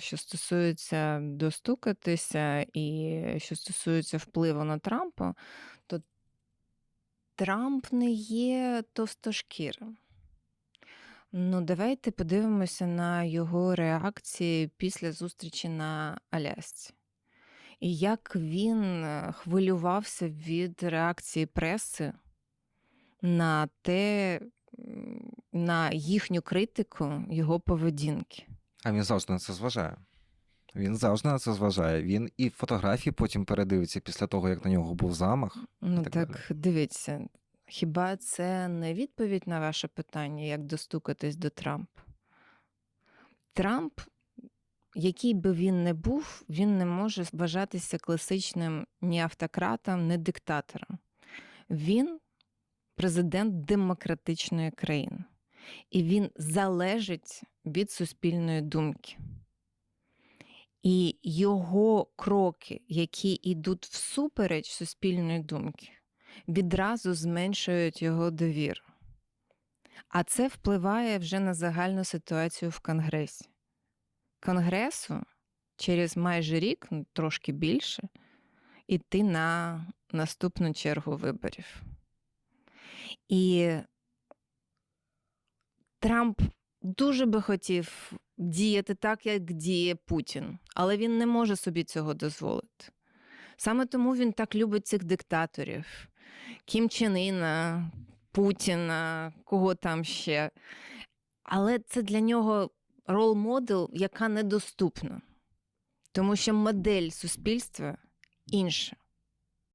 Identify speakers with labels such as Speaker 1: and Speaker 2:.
Speaker 1: що стосується достукатися і що стосується впливу на Трампа, то Трамп не є товстошкірим. Ну, давайте подивимося на його реакції після зустрічі на Алясці. І як він е, хвилювався від реакції преси на те, на їхню критику його поведінки.
Speaker 2: А він завжди на це зважає. Він завжди на це зважає. Він і фотографії потім передивиться після того, як на нього був замах.
Speaker 1: Ну
Speaker 2: так
Speaker 1: так, дивіться, хіба це не відповідь на ваше питання, як достукатись до Трампа? Трамп, який би він не був, він не може вважатися класичним ні автократом, ні диктатором. Він президент демократичної країни, і він залежить від суспільної думки. І його кроки, які йдуть всупереч суспільної думки, відразу зменшують його довіру. А це впливає вже на загальну ситуацію в Конгресі. Конгресу через майже рік, ну, трошки більше, іти на наступну чергу виборів. І Трамп дуже би хотів діяти так, як діє Путін, але він не може собі цього дозволити. Саме тому він так любить цих диктаторів: Кім Чен Іна, Путіна, кого там ще. Але це для нього рол-модел, яка недоступна, тому що модель суспільства інша.